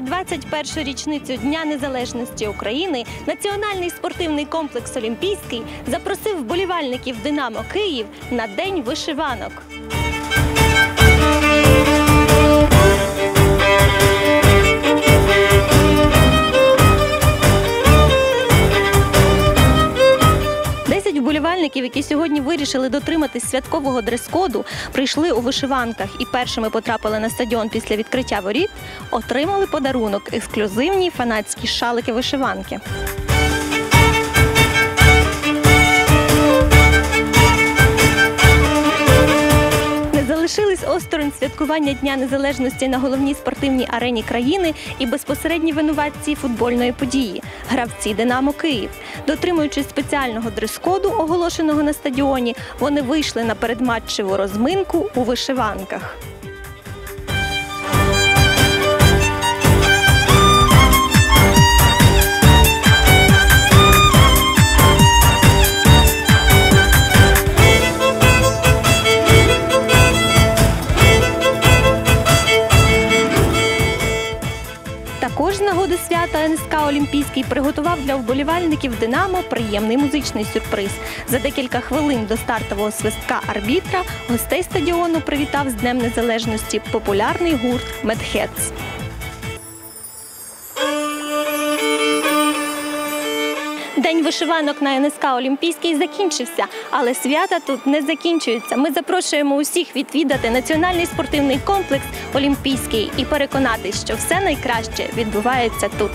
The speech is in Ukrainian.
21 річницю Дня Незалежності України Національний спортивний комплекс Олімпійський запросив вболівальників Динамо Київ на День вишиванок. Десять вболівальників, які сьогодні вирішили дотриматись святкового дрес-коду, прийшли у вишиванках і першими потрапили на стадіон після відкриття воріт, отримали подарунок ексклюзивні фанатські шалики вишиванки. Залишились осторонь святкування Дня Незалежності на головній спортивній арені країни і безпосередні винуватці футбольної події гравці Динамо Київ. Дотримуючись спеціального дрес-коду, оголошеного на стадіоні, вони вийшли на передматчеву розминку у вишиванках. Нагоди свята НСК Олімпійський приготував для вболівальників Динамо приємний музичний сюрприз. За декілька хвилин до стартового свистка арбітра гостей стадіону привітав з Днем Незалежності популярний гурт Медхетс. День вишиванок на НСК Олімпійський закінчився, але свята тут не закінчуються. Ми запрошуємо усіх відвідати національний спортивний комплекс Олімпійський і переконатись, що все найкраще відбувається тут.